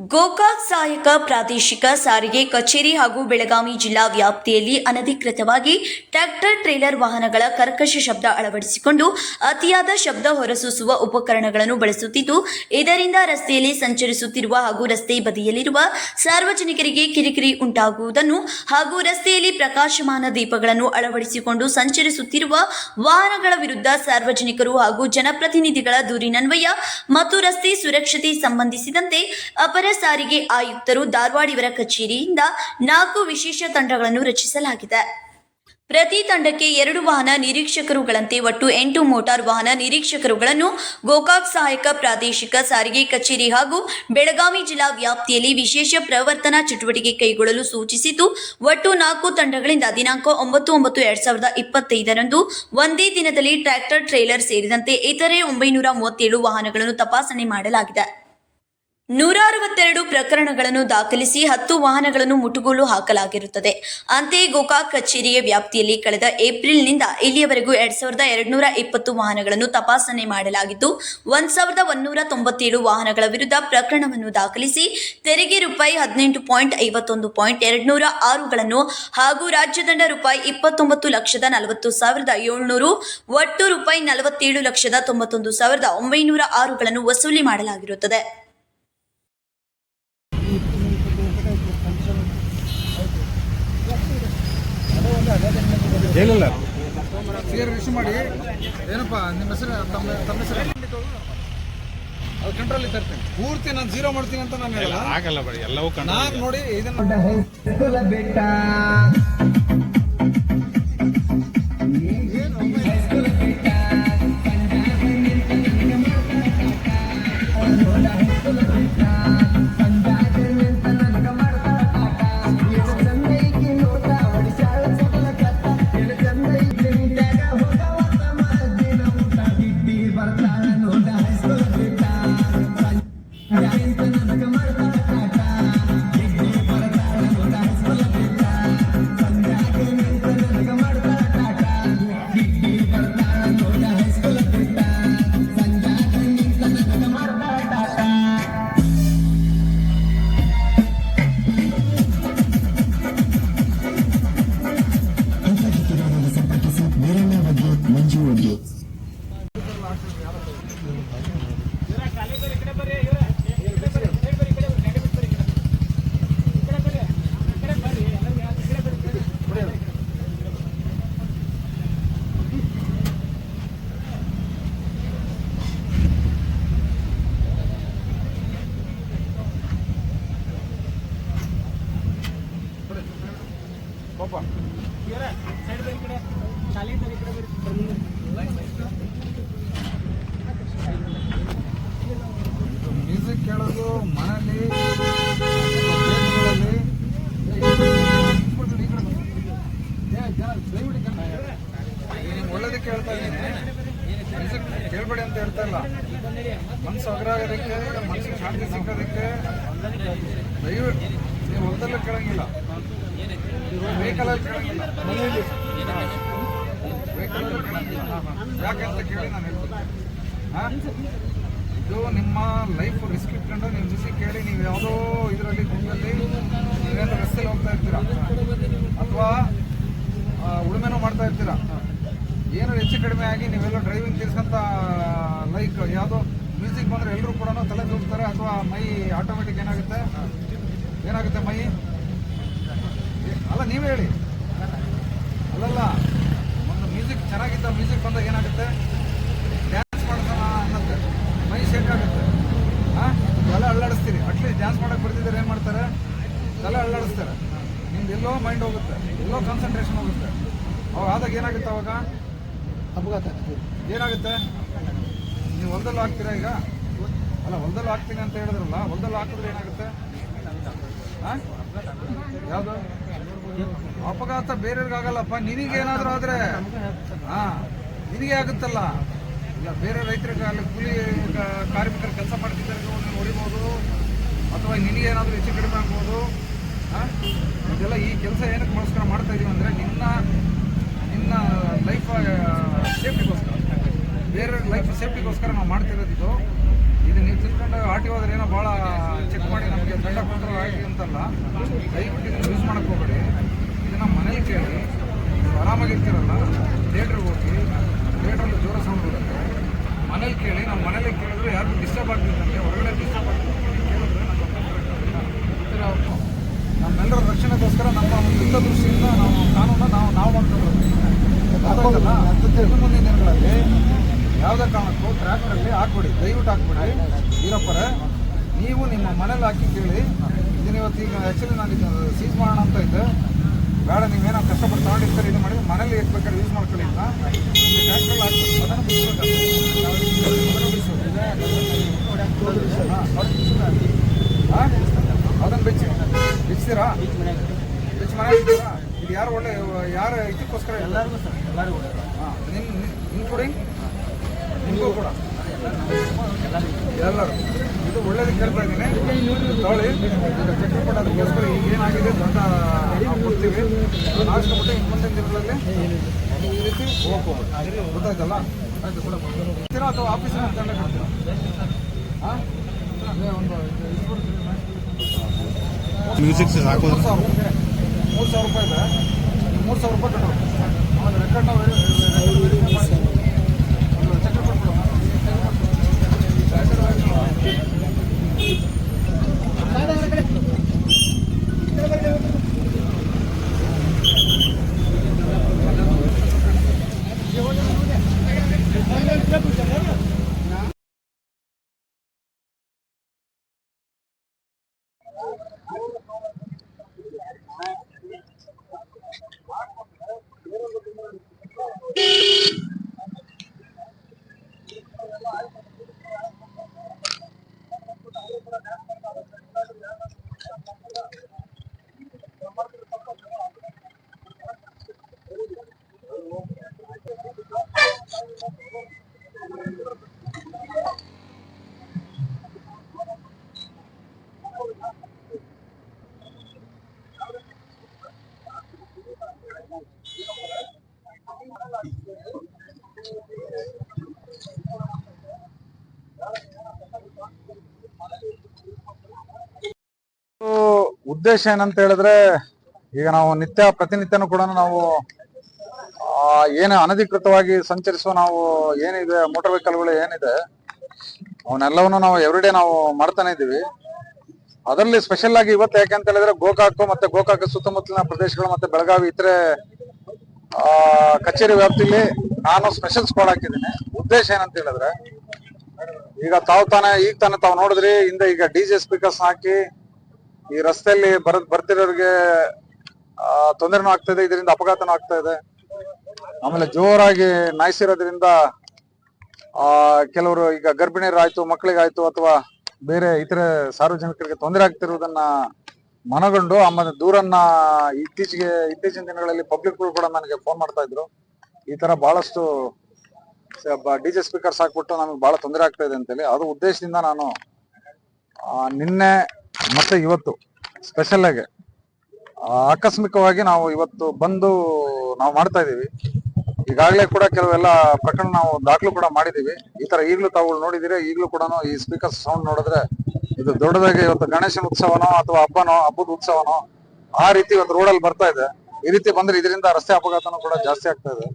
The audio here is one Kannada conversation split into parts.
ಗೋಕಾಕ್ ಸಹಾಯಕ ಪ್ರಾದೇಶಿಕ ಸಾರಿಗೆ ಕಚೇರಿ ಹಾಗೂ ಬೆಳಗಾವಿ ಜಿಲ್ಲಾ ವ್ಯಾಪ್ತಿಯಲ್ಲಿ ಅನಧಿಕೃತವಾಗಿ ಟ್ರ್ಯಾಕ್ಟರ್, ಟ್ರೇಲರ್ ವಾಹನಗಳ ಕರ್ಕಶ ಶಬ್ದ ಅಳವಡಿಸಿಕೊಂಡು ಅತಿಯಾದ ಶಬ್ದ ಹೊರಸೂಸುವ ಉಪಕರಣಗಳನ್ನು ಬಳಸುತ್ತಿದ್ದು, ಇದರಿಂದ ರಸ್ತೆಯಲ್ಲಿ ಸಂಚರಿಸುತ್ತಿರುವ ಹಾಗೂ ರಸ್ತೆ ಬದಿಯಲ್ಲಿರುವ ಸಾರ್ವಜನಿಕರಿಗೆ ಕಿರಿಕಿರಿ ಉಂಟಾಗುವುದನ್ನು ಹಾಗೂ ರಸ್ತೆಯಲ್ಲಿ ಪ್ರಕಾಶಮಾನ ದೀಪಗಳನ್ನು ಅಳವಡಿಸಿಕೊಂಡು ಸಂಚರಿಸುತ್ತಿರುವ ವಾಹನಗಳ ವಿರುದ್ಧ ಸಾರ್ವಜನಿಕರು ಹಾಗೂ ಜನಪ್ರತಿನಿಧಿಗಳ ದೂರಿನನ್ವಯ ಮತ್ತು ರಸ್ತೆ ಸುರಕ್ಷತೆ ಸಂಬಂಧಿಸಿದಂತೆ ಅಪರ ಸಾರಿಗೆ ಆಯುಕ್ತರು ಧಾರವಾಡ ಇವರ ಕಚೇರಿಯಿಂದ ನಾಲ್ಕು ವಿಶೇಷ ತಂಡಗಳನ್ನು ರಚಿಸಲಾಗಿದೆ. ಪ್ರತಿ ತಂಡಕ್ಕೆ ಎರಡು ವಾಹನ ನಿರೀಕ್ಷಕರುಗಳಂತೆ ಒಟ್ಟು ಎಂಟು ಮೋಟಾರ್ ವಾಹನ ನಿರೀಕ್ಷಕರುಗಳನ್ನು ಗೋಕಾಕ್ ಸಹಾಯಕ ಪ್ರಾದೇಶಿಕ ಸಾರಿಗೆ ಕಚೇರಿ ಹಾಗೂ ಬೆಳಗಾವಿ ಜಿಲ್ಲಾ ವ್ಯಾಪ್ತಿಯಲ್ಲಿ ವಿಶೇಷ ಪ್ರವರ್ತನಾ ಚಟುವಟಿಕೆ ಕೈಗೊಳ್ಳಲು ಸೂಚಿಸಿದ್ದು, ಒಟ್ಟು ನಾಲ್ಕು ತಂಡಗಳಿಂದ ದಿನಾಂಕ ಒಂಬತ್ತು ಒಂಬತ್ತು ಎರಡ್ ಸಾವಿರದ ಇಪ್ಪತ್ತೈದರಂದು ಒಂದೇ ದಿನದಲ್ಲಿ ಟ್ರ್ಯಾಕ್ಟರ್, ಟ್ರೇಲರ್ ಸೇರಿದಂತೆ ಇತರೆ ಒಂಬೈನೂರ ಮೂವತ್ತೇಳು ವಾಹನಗಳನ್ನು ತಪಾಸಣೆ ಮಾಡಲಾಗಿದೆ. ನೂರ ಅರವತ್ತೆರಡು ಪ್ರಕರಣಗಳನ್ನು ದಾಖಲಿಸಿ ಹತ್ತು ವಾಹನಗಳನ್ನು ಮುಟುಗೋಲು ಹಾಕಲಾಗಿರುತ್ತದೆ. ಅಂತೆಯೇ ಗೋಕಾಕ್ ಕಚೇರಿಯ ವ್ಯಾಪ್ತಿಯಲ್ಲಿ ಕಳೆದ ಏಪ್ರಿಲ್ನಿಂದ ಇಲ್ಲಿಯವರೆಗೂ ಎರಡ್ ಸಾವಿರದ ಎರಡ್ನೂರ ಇಪ್ಪತ್ತು ವಾಹನಗಳನ್ನು ತಪಾಸಣೆ ಮಾಡಲಾಗಿದ್ದು, ಒಂದ್ ಸಾವಿರದ ಒಂದೂರ ತೊಂಬತ್ತೇಳು ವಾಹನಗಳ ವಿರುದ್ಧ ಪ್ರಕರಣವನ್ನು ದಾಖಲಿಸಿ ತೆರಿಗೆ ರೂಪಾಯಿ ಹದಿನೆಂಟು ಪಾಯಿಂಟ್ ಐವತ್ತೊಂದು ಪಾಯಿಂಟ್ ಎರಡ್ನೂರ ಆರುಗಳನ್ನು ಹಾಗೂ ರಾಜ್ಯದಂಡ ರೂಪಾಯಿ ಇಪ್ಪತ್ತೊಂಬತ್ತು ಲಕ್ಷದ ನಲವತ್ತು ಸಾವಿರದ ಏಳ್ನೂರು, ಒಟ್ಟು ರೂಪಾಯಿ ನಲವತ್ತೇಳು ಲಕ್ಷದ ತೊಂಬತ್ತೊಂದು ಸಾವಿರದ ಒಂಬೈನೂರ ಆರುಗಳನ್ನು ವಸೂಲಿ ಮಾಡಲಾಗಿರುತ್ತದೆ. ಏನಿಲ್ಲ ಕ್ಲಿಯರ್ ಇಶ್ಯೂ ಮಾಡಿ. ಏನಪ್ಪ ನಿಮ್ಮ ಹೆಸರು ತಮ್ಮ ತಮ್ಮ ಹೆಸರು ಅದು ಕಂಟ್ರೋಲ್ ತರ್ತೇನೆ. ಪೂರ್ತಿ ನಾನು ಜೀರೋ ಮಾಡ್ತೀನಿ ಅಂತ ನಾನು ಹೇಳಲ್ಲ. ಆಗಲ್ಲ ಬರೀ ಎಲ್ಲವೂ ಕಣ್ಣು ನಾನು ನೋಡಿ ಇದನ್ನ ಪಾಪ ಹೇಳ್ತಾ ಕೇಳಬೇಡಿ ಅಂತ ಹೇಳ್ತಾ ಇಲ್ಲ. ಮನ್ಸು ಅಗ್ರ ಆಗೋದಕ್ಕೆ ಮನ್ಸಿಗೆ ಶಾಂತಿ ಸಿಕ್ಕೋದಕ್ಕೆ ದಯವಿಟ್ಟು ನೀವು ಹೊಲದಲ್ಲೂ ಕೇಳಂಗಿಲ್ಲ. ವೆಹಿಕಲಲ್ಲಿ ಕೇಳಂಗಿಲ್ಲ. ಮನೆಯಲ್ಲಿ. ವೆಹಿಕಲಲ್ಲಿ ಕೇಳಂಗಿಲ್ಲ. ಅಂತ ಕೇಳಿ ನಾನು ಹೇಳ್ತೀನಿ. ಇದು ನಿಮ್ಮ ಲೈಫ್ ರಿಸ್ಕ್ ಇಟ್ಕೊಂಡು ನಿಮ್ಮ ಜೊತೆ ಕೇಳಿ, ನೀವು ಯಾವುದೋ ಇದರಲ್ಲಿ ಗುಂಪಲ್ಲಿ ನೀವೇನೋ ರಸ್ತೆಯಲ್ಲಿ ಹೋಗ್ತಾ ಇರ್ತೀರಾ ಅಥವಾ ಉಳುಮೆನೂ ಮಾಡ್ತಾ ಇರ್ತೀರಾ ಏನೋ ಹೆಚ್ಚು ಕಡಿಮೆ ಆಗಿ ನೀವೆಲ್ಲ ಡ್ರೈವಿಂಗ್ ತಿರ್ಸ್ಕೊಂತ ಲೈಕ್ ಯಾವುದೋ ಮ್ಯೂಸಿಕ್ ಬಂದರೆ ಎಲ್ಲರೂ ಕೂಡ ತಲೆ ತೂಗ್ತಾರೆ ಅಥವಾ ಮೈ ಆಟೋಮೆಟಿಕ್ ಏನಾಗುತ್ತೆ ಏನಾಗುತ್ತೆ ಮೈ ಅಲ್ಲ ನೀವೇ ಹೇಳಿ ಅಲ್ಲಲ್ಲ ಒಂದು ಮ್ಯೂಸಿಕ್ ಚೆನ್ನಾಗಿದ್ದ ಮ್ಯೂಸಿಕ್ ಬಂದಾಗ ಏನಾಗುತ್ತೆ ಡ್ಯಾನ್ಸ್ ಮಾಡ್ತಾನ ಅನ್ನತ್ತೆ ಮೈ ಶೇಕ್ ಆಗುತ್ತೆ ಹಾಂ ತಲೆ ಅಳ್ಳಾಡಿಸ್ತೀರಿ ಅಟ್ಲೀಸ್ಟ್ ಡ್ಯಾನ್ಸ್ ಮಾಡಕ್ಕೆ ಬರ್ತಿದ್ದಾರೆ ಏನು ಮಾಡ್ತಾರೆ ತಲೆ ಅಳ್ಳಾಡಿಸ್ತಾರೆ ನಿಮ್ದು ಎಲ್ಲೋ ಮೈಂಡ್ ಹೋಗುತ್ತೆ ಎಲ್ಲೋ ಕಾನ್ಸಂಟ್ರೇಷನ್ ಹೋಗುತ್ತೆ. ಅವಾಗ ಆದಾಗ ಏನಾಗುತ್ತೆ ಅವಾಗ? ಅಪಘಾತ ಏನಾಗುತ್ತೆ? ನೀವು ಹೊಲದಲ್ಲೂ ಹಾಕ್ತೀರಾ ಈಗ? ಅಲ್ಲ ಹೊಲದಲ್ಲೂ ಹಾಕ್ತೀನಿ ಅಂತ ಹೇಳಿದ್ರಲ್ಲ ಹೊಲದಲ್ಲಿ ಹಾಕಿದ್ರೆ ಏನಾಗುತ್ತೆ? ಹಾಂ ಯಾವುದು? ಅಪಘಾತ ಬೇರೆಯವ್ರಿಗಾಗಲ್ಲಪ್ಪ ನಿನಗೆ ಏನಾದರೂ ಆದರೆ. ಹಾ ನಿನಗೆ ಆಗುತ್ತಲ್ಲ. ಇಲ್ಲ ಬೇರೆ ರೈತರಿಗೆ ಅಲ್ಲಿ ಕೂಲಿ ಕಾರ್ಮಿಕರು ಕೆಲಸ ಮಾಡ್ತಿದ್ದಾರೆ ಹೊಡಿಬೋದು. ಅಥವಾ ನಿನಗೇನಾದರೂ ಹೆಚ್ಚು ಕಡಿಮೆ ಆಗ್ಬೋದು. ಹಾ ಇದೆಲ್ಲ ಈ ಕೆಲಸ ಏನಕ್ಕೆ ಮಾಡಿಸ್ಕೊಂಡು ಮಾಡ್ತಾ ಇದೀವಿ ಅಂದರೆ ನಿನ್ನ ನಿನ್ನ ಲೈಫ್ ಸೇಫ್ಟಿಗೋಸ್ಕರ ಬೇರೆ ಲೈಫ್ ಸೇಫ್ಟಿಗೋಸ್ಕರ ನಾವು ಮಾಡ್ತಿರೋದು ಇದು ನೀವು ತಿಳ್ಕೊಂಡು ಆರ್ ಟಿ ಹೋದ್ರೆ ಏನೋ ಭಾಳ ಚೆಕ್ ಮಾಡಿ ನಮಗೆ ಆಗಿ ಅಂತಲ್ಲ, ದಯವಿಟ್ಟು ಇದನ್ನು ಯೂಸ್ ಮಾಡೋಕೆ ಹೋಗಬೇಡಿ. ಇದನ್ನು ಮನೇಲಿ ಕೇಳಿ ಆರಾಮಾಗಿರ್ತೀರಲ್ಲ ಥಿಯೇಟ್ರಿಗೆ ಹೋಗಿ ಥಿಯೇಟ್ರಲ್ಲಿ ಜೋರ ಸೌಂಡ್ ಬರುತ್ತೆ. ಮನೇಲಿ ಕೇಳಿ, ನಾವು ಮನೇಲಿ ಕೇಳಿದ್ರೆ ಯಾರಿಗೂ ಡಿಸ್ಟರ್ಬ್ ಆಗ್ತಿದ್ದಂತೆ ಹೊರಗಡೆ ಡಿಸ್ಟರ್ಬ್ ಆಗ್ತಿದ್ದಂತೆ ಕೇಳಿದ್ರೆ ನಮ್ಮ. ನಮ್ಮೆಲ್ಲರ ರಕ್ಷಣೆಗೋಸ್ಕರ ನಮ್ಮ ಒಂದು ದೃಷ್ಟಿಯಿಂದ ನಾವು ಕಾನೂನ ನಾವು ನಾವು ಮಾಡ್ಕೊಂಡು ಮುಂದಿನ ದಿನಗಳಲ್ಲಿ ಯಾವುದೇ ಕಾರಣಕ್ಕೂ ಟ್ರ್ಯಾಕ್ಟರಲ್ಲಿ ಹಾಕ್ಬಿಡಿ, ದಯವಿಟ್ಟು ಹಾಕ್ಬಿಡಿ. ವೀರಪ್ಪರೇ, ನೀವು ನಿಮ್ಮ ಮನೇಲಿ ಹಾಕಿ ಕೇಳಿ. ಇದನ್ನ ಇವತ್ತು ಈಗ ಆ್ಯಕ್ಚುಲಿ ನಾನು ಇದು ಸೀಸ್ ಮಾಡೋಣ ಅಂತ ಇದ್ದೆ. ಬೇಡ ನೀವೇನೋ ಕಷ್ಟಪಟ್ಟು ತಗೊಂಡಿರ್ತಾರೆ, ಇದು ಮಾಡಿ ಮನೇಲಿ ಇಟ್ಬೇಕಾದ್ರೆ ಯೂಸ್ ಮಾಡ್ಕೊಳ್ಳಿ ಅಂತ. ಟ್ರ್ಯಾಕ್ಟ್ರಲ್ಲಿ ಅದನ್ನು ಬಿಡಿಸ್ಬೇಕು ಅದನ್ನು ಬಿಡಿಸು ಹಾಂ ಅದನ್ನು ಬಿಚ್ಚಿ ಬಿಚ್ಚಿರಾ ಬಿಚ್ಚಿ ಮನೆ ಇದು. ಯಾರು ಒಳ್ಳೆ ಯಾರು ಇದಕ್ಕೋಸ್ಕರ ಎಲ್ಲರಿಗೂ ಸರ್ ಎಲ್ಲರಿಗೂ ಹಾಂ ನಿಮ್ಮ ಇನ್ಕ್ಲೂಡಿಂಗ್ ನಿಮಗೂ ಕೂಡ? ಎಲ್ಲರೂ. ಇದು ಒಳ್ಳೇದು ಕೇಳ್ತಾ ಇದ್ದೀನಿ. ತಗೊಳ್ಳಿ. ಚಕ್ರಪಟ್ಟ ಅದಕ್ಕೋಸ್ಕರ ಏನಾಗಿದೆ ದೊಡ್ಡ ಕೊಡ್ತೀವಿ ನಾಚ್ಕೊಂಡ್ಬಿಟ್ಟು ಇನ್ನು ಮುಂದಿನ ದಿನಗಳಲ್ಲಿ ಈ ರೀತಿ ಹೋಗ್ಬೋದು. ಗೊತ್ತಾಯ್ತಲ್ಲ? ಆಯಿತು ಕೂಡ ಬರ್ತೀರಾ ಅಥವಾ ಆಫೀಸಿನ ಅಂತಲೇ ಕೊಡ್ತೀರಾ ಹಾಂ? ಅದೇ ಒಂದು ಮ್ಯೂಸಿಕ್ ಹಾಕೋದು ಮೂರು ಸಾವಿರ ರೂಪಾಯಿ ಇದೆ. ಮೂರು ಸಾವಿರ ರೂಪಾಯಿ ಕಟ್ಟೋದು ರೆಕಾರ್ಡ್ ನಾವು ಚಕ್ರ ಕೊಟ್ಬಿಡು ಉದ್ದೇಶ ಏನಂತ ಹೇಳಿದ್ರೆ, ಈಗ ನಾವು ನಿತ್ಯ ಪ್ರತಿನಿತ್ಯನೂ ಕೂಡ ನಾವು ಏನು ಅನಧಿಕೃತವಾಗಿ ಸಂಚರಿಸುವ ನಾವು ಏನಿದೆ ಮೋಟಾರ್ ವೆಹಿಕಲ್ಗಳು ಏನಿದೆ, ಅವನ್ನೆಲ್ಲವನ್ನು ನಾವು ಎವ್ರಿಡೇ ನಾವು ಮಾಡ್ತಾನೆ ಇದ್ದೀವಿ. ಅದರಲ್ಲಿ ಸ್ಪೆಷಲ್ ಆಗಿ ಇವತ್ತು ಯಾಕೆ ಅಂತ ಹೇಳಿದ್ರೆ, ಗೋಕಾಕು ಮತ್ತೆ ಗೋಕಾಕ ಸುತ್ತಮುತ್ತಲಿನ ಪ್ರದೇಶಗಳು ಮತ್ತೆ ಬೆಳಗಾವಿ ಇತರೆ ಕಚೇರಿ ವ್ಯಾಪ್ತಿಯಲ್ಲಿ ನಾನು ಸ್ಪೆಷಲ್ ಸ್ಕ್ವಾಡ್ ಹಾಕಿದ್ದೀನಿ. ಉದ್ದೇಶ ಏನಂತ ಹೇಳಿದ್ರೆ, ಈಗ ತಾವು ತಾನೇ, ಈಗ ತಾನೇ ತಾವು ನೋಡಿದ್ರಿ, ಹಿಂದೆ ಈಗ ಡಿ ಜೆ ಸ್ಪೀಕರ್ಸ್ ಹಾಕಿ ಈ ರಸ್ತೆಯಲ್ಲಿ ಬರ, ಬರ್ತಿರೋರಿಗೆ ತೊಂದರೆನೂ ಆಗ್ತಾ ಇದೆ ಇದರಿಂದ ಅಪಘಾತನೂ ಆಗ್ತಾ ಇದೆ ಆಮೇಲೆ ಜೋರಾಗಿ ನಾಯಿಸಿರೋದ್ರಿಂದ, ಆ, ಕೆಲವರು ಈಗ ಗರ್ಭಿಣಿಯರಾಯ್ತು, ಮಕ್ಕಳಿಗಾಯ್ತು, ಅಥವಾ ಬೇರೆ ಇತರೆ ಸಾರ್ವಜನಿಕರಿಗೆ ತೊಂದರೆ ಆಗ್ತಿರುವುದನ್ನ ಮನಗಂಡು ಆಮೇಲೆ ದೂರನ್ನ ಇತ್ತೀಚೆಗೆ, ಇತ್ತೀಚಿನ ದಿನಗಳಲ್ಲಿ ಪಬ್ಲಿಕ್ಗಳು ಕೂಡ ನನಗೆ ಫೋನ್ ಮಾಡ್ತಾ ಇದ್ರು ಈ ತರ ಬಹಳಷ್ಟು ಡಿ ಜೆ ಸ್ಪೀಕರ್ಸ್ ಹಾಕ್ಬಿಟ್ಟು ನಮಗೆ ಬಹಳ ತೊಂದರೆ ಆಗ್ತಾ ಇದೆ ಅಂತೇಳಿ. ಅದು ಉದ್ದೇಶದಿಂದ ನಾನು ನಿನ್ನೆ ಮತ್ತೆ ಇವತ್ತು ಸ್ಪೆಷಲ್ ಆಗಿ. ಆಕಸ್ಮಿಕವಾಗಿ ನಾವು ಇವತ್ತು ಬಂದು ನಾವು ಮಾಡ್ತಾ ಇದೀವಿ ಈಗಾಗಲೇ ಕೂಡ ಕೆಲವೆಲ್ಲ ಪ್ರಕರಣ ನಾವು ದಾಖಲು ಕೂಡ ಮಾಡಿದೀವಿ ಈ ತರ ಈಗಲೂ ತಾವು ನೋಡಿದಿರಿ ಈಗಲೂ ಕೂಡ ಈ ಸ್ಪೀಕರ್ ಸೌಂಡ್ ನೋಡಿದ್ರೆ ಇದು ದೊಡ್ಡದಾಗಿ ಇವತ್ತು ಗಣೇಶನ ಉತ್ಸವನೋ ಅಥವಾ ಹಬ್ಬನೋ, ಹಬ್ಬದ ಉತ್ಸವನೋ ಆ ರೀತಿ ಇವತ್ತು ರೋಡಲ್ಲಿ ಬರ್ತಾ ಇದೆ. ಈ ರೀತಿ ಬಂದ್ರೆ ಇದರಿಂದ ರಸ್ತೆ ಅಪಘಾತನೂ ಕೂಡ ಜಾಸ್ತಿ ಆಗ್ತಾ ಇದೆ.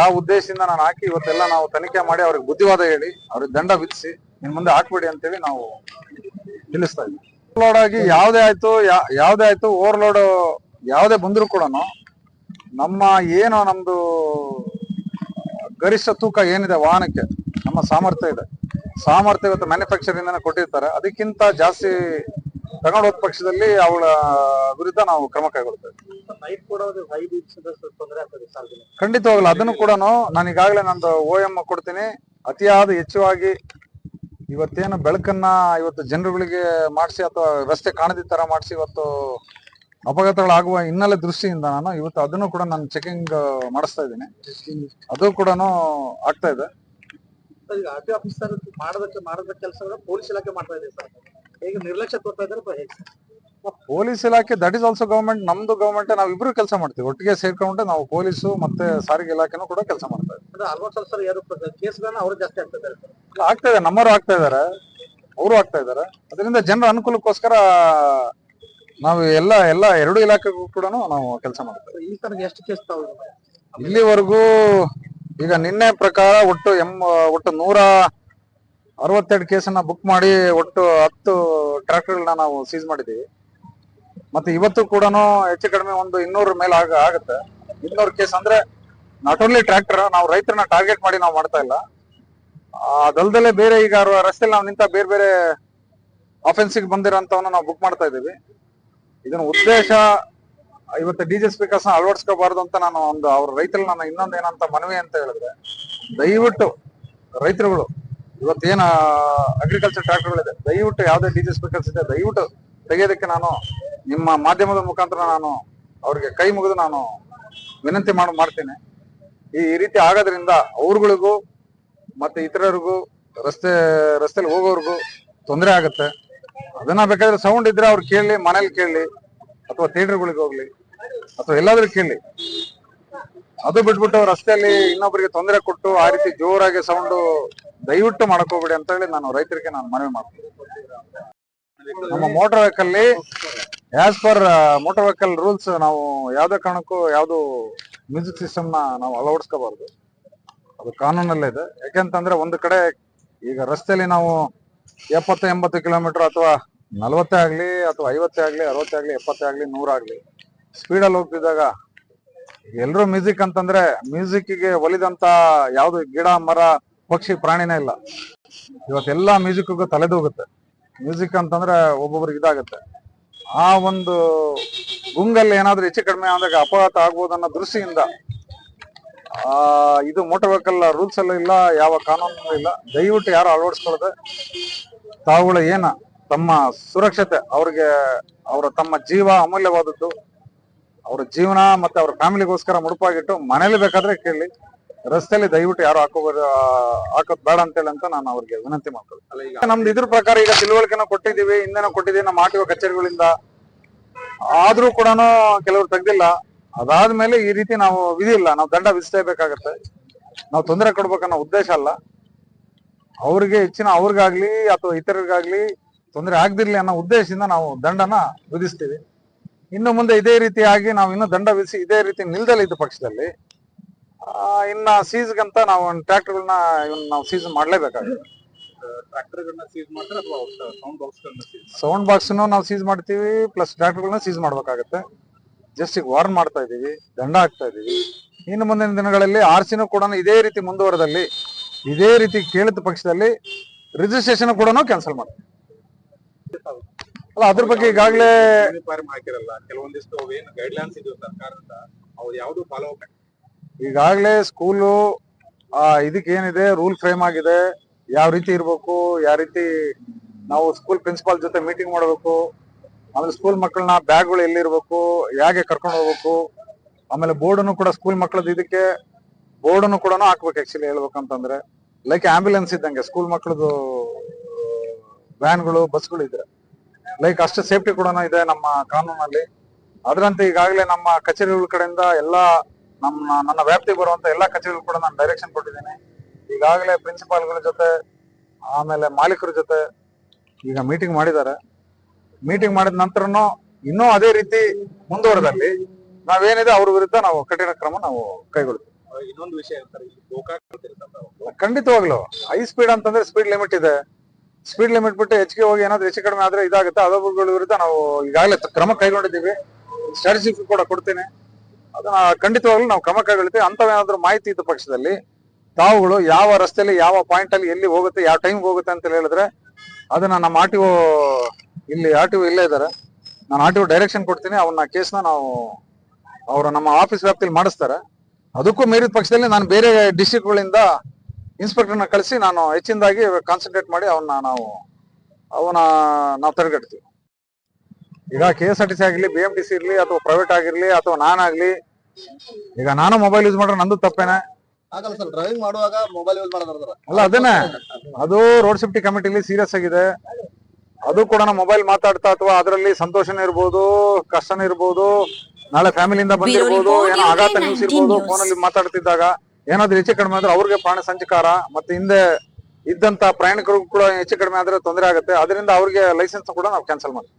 ಆ ಉದ್ದೇಶದಿಂದ ನಾನು ಹಾಕಿ ಇವತ್ತೆಲ್ಲ ನಾವು ತನಿಖೆ ಮಾಡಿ ಅವ್ರಿಗೆ ಬುದ್ಧಿವಾದ ಹೇಳಿ, ಅವ್ರಿಗೆ ದಂಡ ವಿಧಿಸಿ ಇನ್ ಮುಂದೆ ಹಾಕ್ಬೇಡಿ ಅಂತೇಳಿ ನಾವು ತಿಳಿಸ್ತಾ ಇದ್ವಿ ಓವರ್ಲೋಡ್ ಆಗಿ ಯಾವ್ದೇ ಆಯ್ತು ಯಾವ್ದೇ ಆಯ್ತು ಓವರ್ಲೋಡ್ ಯಾವ್ದೇ ಬಂದ್ರು ಕೂಡ ನಮ್ಮ ಏನು ನಮ್ದು ಗರಿಷ್ಠ ತೂಕ ಏನಿದೆ ವಾಹನಕ್ಕೆ ನಮ್ಮ ಸಾಮರ್ಥ್ಯ ಇದೆ. ಸಾಮರ್ಥ್ಯ ಇವತ್ತು ಮ್ಯಾನುಫ್ಯಾಕ್ಚರ್ ಕೊಟ್ಟಿರ್ತಾರೆ. ಅದಕ್ಕಿಂತ ಜಾಸ್ತಿ ತಗೊಂಡು ಹೋದ ಪಕ್ಷದಲ್ಲಿ ಅವಳ ವಿರುದ್ಧ ನಾವು ಕ್ರಮ ಕೈಗೊಳ್ತೇವೆ. ಖಂಡಿತವಾಗ್ಲು ಅದನ್ನು ಕೂಡ ನಾನು ಈಗಾಗಲೇ ನಂದು ಓ ಎಂ ಕೊಡ್ತೀನಿ. ಅತಿಯಾದ ಹೆಚ್ಚುವಾಗಿ ಇವತ್ತೇನು ಬೆಳಕನ್ನ ಇವತ್ತು ಜನರುಗಳಿಗೆ ಮಾಡಿಸಿ ಅಥವಾ ರಸ್ತೆ ಕಾಣದಿ ತರ ಮಾಡಿಸಿ ಇವತ್ತು ಅಪಘಾತಗಳಾಗುವ ಹಿನ್ನೆಲೆ ದೃಷ್ಟಿಯಿಂದ ನಾನು ಇವತ್ತು ಅದನ್ನು ಕೂಡ ನಾನು ಚೆಕಿಂಗ್ ಮಾಡಿಸ್ತಾ ಇದ್ದೀನಿ. ಅದು ಕೂಡ ಆಗ್ತಾ ಇದೆ. ಟಿ ಆಫೀಸರ್ ಮಾಡದಕ್ಕೆ ಮಾಡದ ಕೆಲಸಗಳ ಪೊಲೀಸ್ ಇಲಾಖೆ ಮಾಡ್ತಾ ಇದೆ ಸರ್. ಈಗ ನಿರ್ಲಕ್ಷ್ಯ ತೋರ್ತಾ ಇದ್ದಾರೆ? ಪೊಲೀಸ್ ಇಲಾಖೆ ದಟ್ ಇಸ್ ಆಲ್ಸೋ ಗವರ್ಮೆಂಟ್ ನಮ್ದು ಗವರ್ಮೆಂಟ್ ನಾವು ಇಬ್ರು ಕೆಲಸ ಮಾಡ್ತೀವಿ. ಒಟ್ಟಿಗೆ ಸೇರ್ಕೊಂಡು ನಾವು ಪೊಲೀಸು ಮತ್ತೆ ಸಾರಿಗೆ ಇಲಾಖೆನೂ ಕೂಡ ಕೆಲಸ ಮಾಡ್ತಾ ಇದ್ದೀವಿ ಅಂದ್ರೆ ಆಲ್ಮೋಸ್ಟ್ ಸರ್ ಯಾರು ಕೇಸ್ಗಳನ್ನ ಅವರು ಜಾಸ್ತಿ ಆಗ್ತಾ ಇದೆ ನಮ್ಮವರು ಆಗ್ತಾ ಇದಾರೆ ಅವರು ಆಗ್ತಾ ಇದಾರೆ ಅದರಿಂದ ಜನರ ಅನುಕೂಲಕ್ಕೋಸ್ಕರ ನಾವು ಎಲ್ಲ ಎಲ್ಲ ಎರಡು ಇಲಾಖೆಗೂ ಕೂಡ ನಾವು ಕೆಲಸ ಮಾಡ್ತೇವೆ. ಎಷ್ಟು ಕೇಸ್ ಇಲ್ಲಿವರೆಗೂ ಈಗ ನಿನ್ನೆ ಪ್ರಕಾರ ಒಟ್ಟು ಎಂ ಒಟ್ಟು ನೂರ ಅರವತ್ತೆರಡು ಕೇಸನ್ನ ಬುಕ್ ಮಾಡಿ ಒಟ್ಟು ಹತ್ತು ಟ್ರ್ಯಾಕ್ಟರ್ಗಳನ್ನ ನಾವು ಸೀಸ್ ಮಾಡಿದ್ದೀವಿ. ಮತ್ತೆ ಇವತ್ತು ಕೂಡ ಹೆಚ್ಚು ಕಡಿಮೆ ಒಂದು ಇನ್ನೂರ ಮೇಲೆ ಆಗ ಆಗುತ್ತೆ. ಇನ್ನೂರು ಕೇಸ್ ಅಂದ್ರೆ ನಾಟ್ ಓನ್ಲಿ ಟ್ರ್ಯಾಕ್ಟರ್ ನಾವು ರೈತರನ್ನ ಟಾರ್ಗೆಟ್ ಮಾಡಿ ನಾವು ಮಾಡ್ತಾ ಇಲ್ಲ. ಅದಲ್ದಲ್ಲೇ ಅದಲ್ದಲೆ ಬೇರೆ ಈಗ ರಸ್ತೆಯಲ್ಲಿ ನಾವು ನಿಂತ ಬೇರೆ ಬೇರೆ ಆಫೆನ್ಸಿಗೆ ಬಂದಿರೋಂಥವನ್ನ ನಾವು ಬುಕ್ ಮಾಡ್ತಾ ಇದ್ದೀವಿ. ಇದನ್ನ ಉದ್ದೇಶ ಇವತ್ತು ಡಿ ಜೆ ಸ್ಪೀಕರ್ಸ್ ಅಳವಡಿಸ್ಕೋಬಾರ್ದು ಅಂತ ನಾನು ಒಂದು ಅವ್ರ ರೈತರಲ್ಲಿ ನನ್ನ ಇನ್ನೊಂದು ಏನಂತ ಮನವಿ ಅಂತ ಹೇಳಿದ್ರೆ, ದಯವಿಟ್ಟು ರೈತರುಗಳು, ಇವತ್ತೇನ ಅಗ್ರಿಕಲ್ಚರ್ ಟ್ರ್ಯಾಕ್ಟರ್ಗಳಿದೆ ದಯವಿಟ್ಟು ಯಾವುದೇ ಡಿ ಜೆ ಸ್ಪೀಕರ್ಸ್ ಇದೆ, ದಯವಿಟ್ಟು ತೆಗೆಯೋದಕ್ಕೆ ನಾನು ನಿಮ್ಮ ಮಾಧ್ಯಮದ ಮುಖಾಂತರ ನಾನು ಅವ್ರಿಗೆ ಕೈ ಮುಗಿದು ನಾನು ವಿನಂತಿ ಮಾಡಿ ಮಾಡ್ತೇನೆ. ಈ ರೀತಿ ಆಗೋದ್ರಿಂದ ಅವ್ರಗಳಿಗೂ ಮತ್ತೆ ಇತರರಿಗೂ ರಸ್ತೆ ರಸ್ತೆಲಿ ಹೋಗೋರ್ಗೂ ತೊಂದರೆ ಆಗುತ್ತೆ. ಅದನ್ನ ಬೇಕಾದ್ರೆ ಸೌಂಡ್ ಇದ್ರೆ ಅವ್ರು ಕೇಳಲಿ ಮನೇಲಿ ಕೇಳಲಿ ಅಥವಾ ಥಿಯೇಟರ್ಗಳಿಗೆ ಹೋಗ್ಲಿ, ಅಥವಾ ಎಲ್ಲಾದ್ರೂ ಕೇಳಲಿ ಅದು ಬಿಟ್ಬಿಟ್ಟು ರಸ್ತೆಯಲ್ಲಿ ಇನ್ನೊಬ್ಬರಿಗೆ ತೊಂದರೆ ಕೊಟ್ಟು ಆ ರೀತಿ ಜೋರಾಗಿ ಸೌಂಡ್ ದಯವಿಟ್ಟು ಮಾಡಕ್ ಅಂತ ಹೇಳಿ ನಾನು ರೈತರಿಗೆ ನಾನು ಮನವಿ ಮಾಡ್ತೀನಿ. ನಮ್ಮ motor vehicle as per motor vehicle rules ನಾವು ಯಾವ್ದೇ ಕಾರಣಕ್ಕೂ ಯಾವ್ದು ಮ್ಯೂಸಿಕ್ ಸಿಸ್ಟಮ್ನ ನಾವು ಅಳವಡಿಸ್ಕೋಬಾರ್ದು. ಅದು ಕಾನೂನಲ್ಲೇ ಇದೆ. ಯಾಕೆಂತಂದ್ರೆ ಒಂದು ಕಡೆ ಈಗ ರಸ್ತೆಯಲ್ಲಿ ನಾವು ಎಪ್ಪತ್ತು, ಎಂಬತ್ತು ಕಿಲೋಮೀಟರ್ ಅಥವಾ ನಲವತ್ತೇ ಆಗಲಿ ಅಥವಾ ಐವತ್ತೇ ಆಗ್ಲಿ, ಅರವತ್ತೇ ಆಗ್ಲಿ, ಎಪ್ಪತ್ತೇ ಆಗ್ಲಿ ನೂರಾಗ್ಲಿ ಸ್ಪೀಡಲ್ಲಿ ಹೋಗ್ತಿದ್ದಾಗ ಎಲ್ರು ಮ್ಯೂಸಿಕ್ ಅಂತಂದ್ರೆ ಮ್ಯೂಸಿಕ್ಗೆ ಒಲಿದಂತ ಯಾವ್ದು ಗಿಡ, ಮರ, ಪಕ್ಷಿ, ಪ್ರಾಣಿನೇ ಇಲ್ಲ. ಇವತ್ತೆಲ್ಲಾ ಮ್ಯೂಸಿಕ್ಗೂ ತಲೆದೂಗುತ್ತೆ. ಮ್ಯೂಸಿಕ್ ಅಂತಂದ್ರೆ ಒಬ್ಬೊಬ್ರಿಗೆ ಇದಾಗುತ್ತೆ. ಆ ಒಂದು ಗುಂಗಲ್ಲಿ ಏನಾದ್ರೂ ಹೆಚ್ಚು ಕಡಿಮೆ ಆದಾಗ ಅಪಘಾತ ಆಗ್ಬೋದು ಅನ್ನೋ ದೃಷ್ಟಿಯಿಂದ, ಆ, ಇದು ಮೋಟರ್ ವೆಹಿಕಲ್ ರೂಲ್ಸ್ ಎಲ್ಲ ಇಲ್ಲ, ಯಾವ ಕಾನೂನು ಇಲ್ಲ. ದಯವಿಟ್ಟು ಯಾರು ಅಳವಡಿಸ್ಕೊಳ್ಳದೆ ತಾವುಗಳು ಏನ ತಮ್ಮ ಸುರಕ್ಷತೆ, ಅವ್ರಿಗೆ ಅವರ ತಮ್ಮ ಜೀವ ಅಮೂಲ್ಯವಾದದ್ದು, ಅವ್ರ ಜೀವನ ಮತ್ತೆ ಅವ್ರ ಫ್ಯಾಮಿಲಿಗೋಸ್ಕರ ಮುಡುಪಾಗಿಟ್ಟು ಮನೇಲಿ ಬೇಕಾದ್ರೆ ಕೇಳಿ. ರಸ್ತೆಯಲ್ಲಿ ದಯವಿಟ್ಟು ಯಾರು ಹಾಕೋಬಾರ ಹಾಕೋದ್ ಬೇಡ ಅಂತೇಳಿ ಅಂತ ನಾನು ಅವ್ರಿಗೆ ವಿನಂತಿ ಮಾಡ್ಕೊಳ್ತೀನಿ. ನಮ್ದು ಇದ್ರ ಪ್ರಕಾರ ಈಗ ತಿಳುವಳಿಕೆನ ಕೊಟ್ಟಿದ್ದೀವಿ ಇಂಧನ ಕೊಟ್ಟಿದ್ದೀವಿ ನಮ್ಮ ಆರ್ ಕಚೇರಿಗಳಿಂದ. ಆದ್ರೂ ಕೂಡ ಕೆಲವರು ತೆಗ್ದಿಲ್ಲ. ಅದಾದ್ಮೇಲೆ ಈ ರೀತಿ ನಾವು ವಿಧಿಲ್ಲ ನಾವು ದಂಡ ವಿಧಿಸಲೇಬೇಕಾಗತ್ತೆ. ನಾವು ತೊಂದರೆ ಕೊಡ್ಬೇಕನ್ನೋ ಉದ್ದೇಶ ಅಲ್ಲ. ಅವ್ರಿಗೆ ಹೆಚ್ಚಿನ ಅವ್ರಿಗಾಗ್ಲಿ ಅಥವಾ ಇತರರಿಗಾಗ್ಲಿ ತೊಂದರೆ ಆಗದಿರ್ಲಿ ಅನ್ನೋ ಉದ್ದೇಶದಿಂದ ನಾವು ದಂಡನ ವಿಧಿಸ್ತೀವಿ. ಇನ್ನು ಮುಂದೆ ಇದೇ ರೀತಿಯಾಗಿ ನಾವು ಇನ್ನೂ ದಂಡ ವಿಧಿಸಿ ಇದೇ ರೀತಿ ನಿಲ್ದಲ್ಲ ಇದ್ದ ಪಕ್ಷದಲ್ಲಿ ಇನ್ನ ಸೀಸ್ಗಂತ ನಾವು ಟ್ರ್ಯಾಕ್ಟರ್ಗಳನ್ನ ಇವನ್ನ ನಾವು ಸೀಸ್ ಮಾಡ್ಲೇಬೇಕಾಗುತ್ತೆ. ಸೌಂಡ್ ಬಾಕ್ಸ್ಗಳನ್ನ ಸೀಸ್ ಸೌಂಡ್ ಬಾಕ್ಸ್ ನಾವು ಸೀಸ್ ಮಾಡ್ತೀವಿ ಪ್ಲಸ್ ಟ್ರ್ಯಾಕ್ಟರ್ಗಳನ್ನ ಸೀಸ್ ಮಾಡ್ಬೇಕಾಗತ್ತೆ. ಜಸ್ಟ್ ಈಗ ವಾರ್ನ್ ಮಾಡ್ತಾ ಇದೀವಿ ದಂಡ ಹಾಕ್ತಾ ಇದೀವಿ. ಇನ್ನು ಮುಂದಿನ ದಿನಗಳಲ್ಲಿ ಆರ್ ಸಿನೂ ಕೂಡ ಇದೇ ರೀತಿ ಮುಂದುವರೆದಲ್ಲಿ ಇದೇ ರೀತಿ ಕೇಳಿದ ಪಕ್ಷದಲ್ಲಿ ರಿಜಿಸ್ಟ್ರೇಷನ್ ಕೂಡ ಕ್ಯಾನ್ಸಲ್ ಮಾಡ್ತೀವಿ ಅಲ್ಲ ಅದ್ರ ಬಗ್ಗೆ ಈಗಾಗಲೇ ಕೆಲವೊಂದಿಷ್ಟು ಏನು ಗೈಡ್ಲೈನ್ಸ್ ಇದೆಯೋ ಸರ್ಕಾರದಿಂದ ಅವ್ರು ಯಾವ್ದು ಫಾಲೋ ಅಪ್ ಈಗಾಗಲೇ ಸ್ಕೂಲು ಇದಕ್ಕೆ ಏನಿದೆ ರೂಲ್ ಫ್ರೇಮ್ ಆಗಿದೆ. ಯಾವ ರೀತಿ ಇರಬೇಕು, ಯಾವ ರೀತಿ ನಾವು ಸ್ಕೂಲ್ ಪ್ರಿನ್ಸಿಪಾಲ್ ಜೊತೆ ಮೀಟಿಂಗ್ ಮಾಡಬೇಕು, ಆಮೇಲೆ ಸ್ಕೂಲ್ ಮಕ್ಕಳನ್ನ ಬ್ಯಾಗ್ಗಳು ಎಲ್ಲಿರ್ಬೇಕು, ಹೇಗೆ ಕರ್ಕೊಂಡು ಹೋಗ್ಬೇಕು, ಆಮೇಲೆ ಬೋರ್ಡನ್ನು ಕೂಡ ಸ್ಕೂಲ್ ಮಕ್ಕಳದ್ದು ಇದಕ್ಕೆ ಬೋರ್ಡನ್ನು ಕೂಡ ಹಾಕ್ಬೇಕು ಆಕ್ಚುಲಿ ಹೇಳ್ಬೇಕಂತಂದ್ರೆ. ಲೈಕ್ ಆಂಬ್ಯುಲೆನ್ಸ್ ಇದ್ದಂಗೆ ಸ್ಕೂಲ್ ಮಕ್ಕಳದು ವ್ಯಾನ್ಗಳು ಬಸ್ಗಳು ಇದ್ರೆ. ಲೈಕ್ ಅಷ್ಟು ಸೇಫ್ಟಿ ಕೂಡ ಇದೆ ನಮ್ಮ ಕಾನೂನಲ್ಲಿ. ಅದರಂತೆ ಈಗಾಗಲೇ ನಮ್ಮ ಕಚೇರಿಗಳ ಕಡೆಯಿಂದ ಎಲ್ಲಾ ನಮ್ಮ ನನ್ನ ವ್ಯಾಪ್ತಿಗೆ ಬರುವಂತ ಎಲ್ಲಾ ಕಚೇರಿಗಳು ಕೂಡ ನಾನು ಡೈರೆಕ್ಷನ್ ಕೊಟ್ಟಿದ್ದೀನಿ. ಈಗಾಗಲೇ ಪ್ರಿನ್ಸಿಪಾಲ್ಗಳ ಜೊತೆ ಆಮೇಲೆ ಮಾಲೀಕರ ಜೊತೆ ಈಗ ಮೀಟಿಂಗ್ ಮಾಡಿದ್ದಾರೆ. ಮೀಟಿಂಗ್ ಮಾಡಿದ ನಂತರನು ಇನ್ನೂ ಅದೇ ರೀತಿ ಮುಂದುವರೆದಲ್ಲಿ ನಾವೇನಿದೆ ಅವ್ರ ವಿರುದ್ಧ ನಾವು ಕಠಿಣ ಕ್ರಮ ನಾವು ಕೈಗೊಳ್ತೀವಿ. ಇನ್ನೊಂದು ವಿಷಯ. ಖಂಡಿತವಾಗ್ಲು ಹೈ ಸ್ಪೀಡ್ ಅಂತಂದ್ರೆ ಸ್ಪೀಡ್ ಲಿಮಿಟ್ ಇದೆ. ಸ್ಪೀಡ್ ಲಿಮಿಟ್ ಬಿಟ್ಟು ಹೆಚ್ಚಿಗೆ ಹೋಗಿ ಏನಾದ್ರು ಹೆಚ್ಚು ಕಡಿಮೆ ಆದ್ರೆ ಇದಾಗುತ್ತೆ. ಅದೊಬ್ಬರುಗಳ ವಿರುದ್ಧ ನಾವು ಈಗಾಗಲೇ ಕ್ರಮ ಕೈಗೊಂಡಿದ್ದೀವಿ. ಸ್ಟ್ಯಾಟಿಸ್ಟಿಕ್ಸ್ ಕೂಡ ಕೊಡ್ತೀನಿ. ಅದನ್ನ ಖಂಡಿತವಾಗ್ಲೂ ನಾವು ಕ್ರಮ ಕೈಗೊಳ್ಳುತ್ತೆ ಅಂತವೇನಾದ್ರೂ ಮಾಹಿತಿ ಇದ್ದ ಪಕ್ಷದಲ್ಲಿ ತಾವುಗಳು ಯಾವ ರಸ್ತೆಯಲ್ಲಿ ಯಾವ ಪಾಯಿಂಟ್ ಅಲ್ಲಿ ಎಲ್ಲಿ ಹೋಗುತ್ತೆ, ಯಾವ ಟೈಮ್ ಹೋಗುತ್ತೆ ಅಂತ ಹೇಳಿದ್ರೆ, ಅದನ್ನ ನಮ್ಮ ಆರ್ ಟಿ ಇಲ್ಲಿ ಆರ್ ಟಿ ಇಲ್ಲೇ ಇದ್ದಾರೆ. ನಾನು ಆರ್ ಟಿ ಡೈರೆಕ್ಷನ್ ಕೊಡ್ತೀನಿ. ಅವನ್ನ ಕೇಸ್ನ ನಾವು ಅವರು ನಮ್ಮ ಆಫೀಸ್ ವ್ಯಾಪ್ತಿಯಲ್ಲಿ ಮಾಡಿಸ್ತಾರೆ. ಅದಕ್ಕೂ ಮೀರಿದ ಪಕ್ಷದಲ್ಲಿ ನಾನು ಬೇರೆ ಡಿಸ್ಟಿಕ್ಗಳಿಂದ ಇನ್ಸ್ಪೆಕ್ಟರ್ನ ಕಳಿಸಿ ನಾನು ಹೆಚ್ಚಿನದಾಗಿ ಕಾನ್ಸಂಟ್ರೇಟ್ ಮಾಡಿ ಅವನ್ನ ನಾವು ಅವನ ನಾವು ತಡೆಗಟ್ತೀವಿ. ಈಗ K S R T C ಆಗಿರ್ಲಿ ಬಿ ಎಂ ಟಿ ಸಿ ಇರಲಿ ಅಥವಾ ಪ್ರೈವೇಟ್ ಆಗಿರ್ಲಿ ಅಥವಾ ನಾನಾಗ್ಲಿ ಈಗ ನಾನು ಮೊಬೈಲ್ ಯೂಸ್ ಮಾಡ್ರೆ ನಂದು ತಪ್ಪೇನೆ. ಆಗಲ್ಲ ಸರ್ ಡ್ರೈವಿಂಗ್ ಮಾಡುವಾಗ ಮೊಬೈಲ್ ಯೂಸ್ ಮಾಡೋದ್ರ ಅಲ್ಲ ಅದನ್ನೇ. ಅದು ರೋಡ್ ಸೇಫ್ಟಿ ಕಮಿಟಿಲಿ ಸೀರಿಯಸ್ ಆಗಿದೆ. ಅದು ಕೂಡ ಮೊಬೈಲ್ ಮಾತಾಡ್ತಾ ಅಥವಾ ಅದರಲ್ಲಿ ಸಂತೋಷನೇ ಇರ್ಬೋದು ಕಷ್ಟನೇ ಇರ್ಬೋದು ನಾಳೆ ಫ್ಯಾಮಿಲಿಯಿಂದ ಬಂದಿರ್ಬೋದು ಏನೋ ಆಘಾತ ನ್ಯೂಸ್ ಇರ್ಬೋದು 19 ಫೋನಲ್ಲಿ ಮಾತಾಡ್ತಿದ್ದಾಗ ಏನಾದ್ರು ಹೆಚ್ಚು ಕಡಿಮೆ ಆದ್ರೆ ಅವ್ರಿಗೆ ಪ್ರಾಣ ಸಂಚಕಾರ ಮತ್ತೆ ಹಿಂದೆ ಇದ್ದಂತ ಪ್ರಯಾಣಿಕರು ಕೂಡ ಹೆಚ್ಚು ಕಡಿಮೆ ಆದ್ರೆ ತೊಂದರೆ ಆಗುತ್ತೆ. ಅದರಿಂದ ಅವ್ರಿಗೆ ಲೈಸೆನ್ಸ್ ಕೂಡ ನಾವು ಕ್ಯಾನ್ಸಲ್ ಮಾಡ್ತೀವಿ.